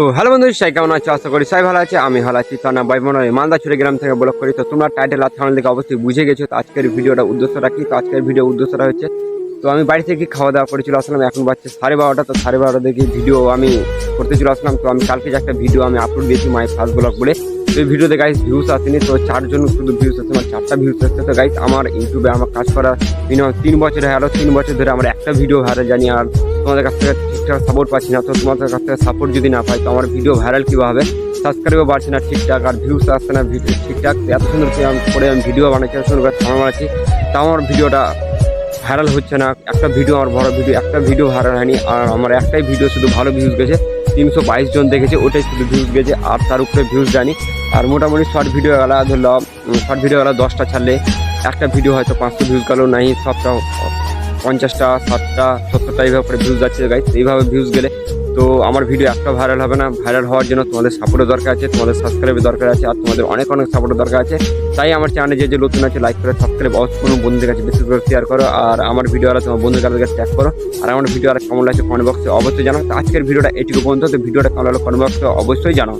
তো হ্যালো বন্ধু সাই কেমন আছো? আশা করি সাই ভালো আছে, আমি ভালো আছি। তার নাম বাই মনে হয় মালদা ছুড়ে গ্রাম থেকে ব্লগ করি। তো তোমরা টাইটেল আর থামেল দেখে অবশ্যই বুঝে গেছো তো আজকের ভিডিওটা উদ্দেশ্যটা কি? তো আজকের ভিডিও উদ্দেশ্যটা হচ্ছে, তো আমি বাড়ি থেকে খাওয়া দাওয়া করে চলে আসলাম। এখন বাচ্চা সাড়ে বারোটা, তো সাড়ে বারোটা দেখি ভিডিও আমি করতে চলে আসলাম। তো আমি কালকে যে একটা ভিডিও আমি আপলোড দিয়েছি মাই ফার্স্ট ব্লগ বলে। তো এই ভিডিওতে গাইস ভিউস আসেনি, তো চারজন শুধু ভিউস আসছে আমার চারটা ভিউস আসছে। তো গাইস আমার ইউটিউবে আমার কাজ করা মিনিমাম তিন বছর গেল। তিন বছর ধরে আমার একটা ভিডিও ভাইরাল জানি আর তোমাদের কাছ থেকে ঠিকঠাক সাপোর্ট পাচ্ছি না, তো তোমাদের কাছ থেকে সাপোর্ট যদি না পাই, তো আমার ভিডিও ভাইরাল কীভাবে? হবে সাবস্ক্রাইবও বাড়ছে না ঠিকঠাক, আর ভিউস আসছে না ভিডিও ঠিকঠাক। এত সুন্দর করে আমি ভিডিও বানাচ্ছি সুন্দর করে থামা বানাচ্ছি তাও আমার ভিডিওটা ভাইরাল হচ্ছে না। একটা ভিডিও আমার বড় ভিডিও একটা ভিডিও ভাইরাল হয়নি। আর আমার একটাই ভিডিও শুধু ভালো ভিউজ গেছে। তিনশো বাইশ জন দেখেছে, ওটাই শুধু ভিউজ গেছে, আর তার উপরে ভিউজ জানি আর মোটামুটি শর্ট ভিডিও গেলা ধরলো শর্ট ভিডিও গেলা দশটা ছাড়লে একটা ভিডিও হয়তো পাঁচশো ভিউজ গেল, নাই সবটা পঞ্চাশটা, ষাটটা, সত্তরটা এইভাবে করে ভিউজ যাচ্ছে গাইজ এইভাবে ভিউজ গেলে তো আমার ভিডিও একটা ভাইরাল হবে না। ভাইরাল হওয়ার জন্য তোমাদের সাপোর্টের দরকার আছে, তোমাদের সাবস্ক্রাইবের দরকার আছে, আর তোমাদের অনেক অনেক সাপোর্টের দরকার আছে। তাই আমার চ্যানেলে যে যে নতুন আছে লাইক করে সাবস্ক্রাইব অবশ্যই কোনো বন্ধুদের কাছে বেশি করে শেয়ার করো, আর আমার ভিডিও আর তোমার বন্ধুদের কাছে ট্যাগ করো। আর আমার ভিডিও আর কেমন লাগছে কমেন্ট বক্সে অবশ্যই জানাও। আজকের ভিডিওটা এটুকু পর্যন্ত। তো ভিডিওটা কেমন কমেন্ট বক্সে অবশ্যই জানাও।